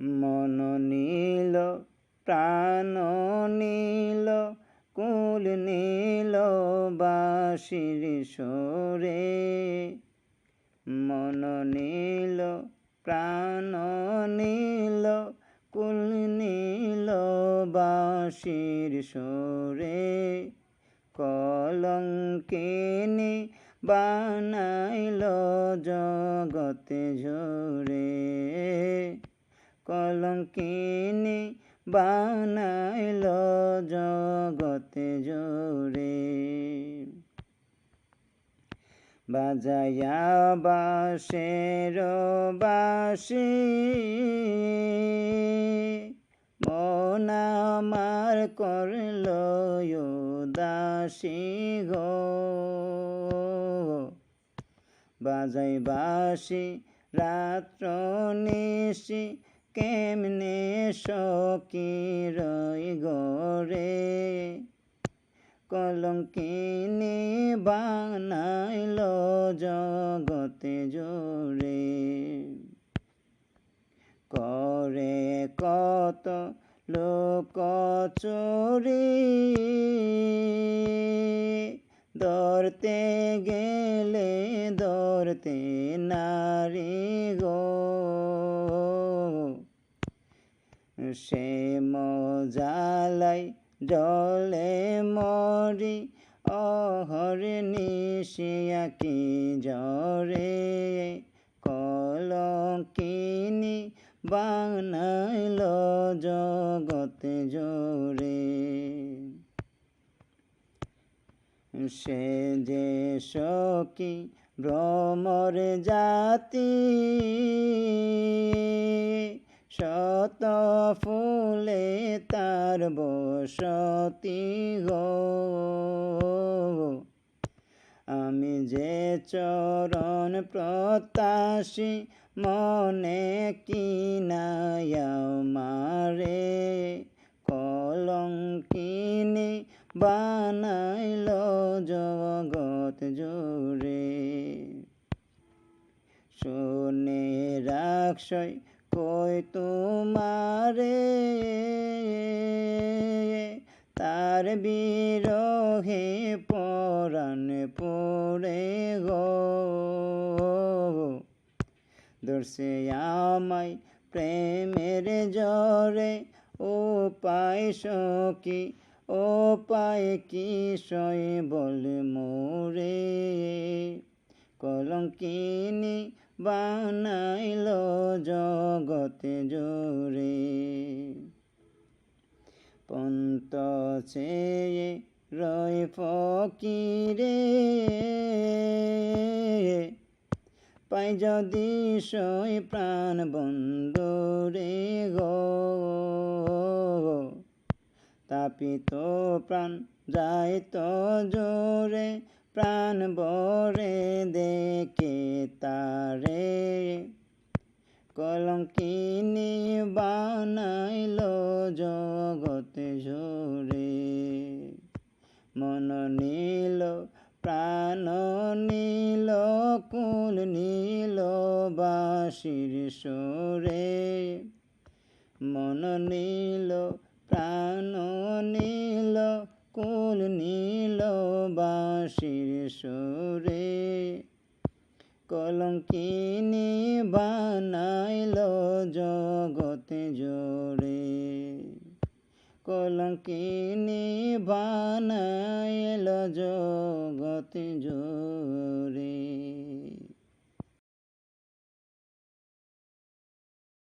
মন নীল, প্রাণ নীল, কুল নীল বাসির সরে। মন নীল, প্রাণ নীল, কুল নীল বাসির সরে। কলঙ্কিনী বানাইল জগতে ঝরে। কলঙ্কিনী বানাইল জগতে জোরে। বাজায়া বাসের বাসি মন আমার করল দাসী গো। বাজাই বাসি রাত্র নিশি কেমনে সকি রই গরে কলঙ্কিনী বানাইল জগতে জোরে। করে কত লোক চোরি ধরতে ধরতে নারী গো। সে মজালাই জলে মরি, অহর নিশিয়া কি জরে কলঙ্কিনী বানাইল জগতে জোরে সে যে সখী ভ্রমর জাতি। শত ফুলে তার বসতি গো। আমি যে চরণ প্রত্যাশী, মনে কি মারে কলঙ্কিনী বানাইল জগৎ জোরে শোনে রাক্ষয় কই তোমারে? তার বিরহে পরাণ পড়ে গো। দর্শে আমায় প্রেমের জরে ও পাই সকি ও পাই কি সই বল মোরে। কলঙ্কিনী বানাইল জগতে জোরে পন্ত চেয়ে রয় ফকিরে। পাই যদি সই প্রাণ বন্দরে গো। তাপিত প্রাণ যায় তো জোরে। প্রাণ বরে দেখে তারে। কলঙ্কিনী বানাইল জগতে ঝরে মন নীল, প্রাণ নীল, কুল নীল বাসির সরে। মন নীল, প্রাণ নীল, কুল নীল বাসির সরে কলঙ্কিনী বানাইল জগতে জোরে। কলঙ্কিনি বানাইল জগতে জোরে।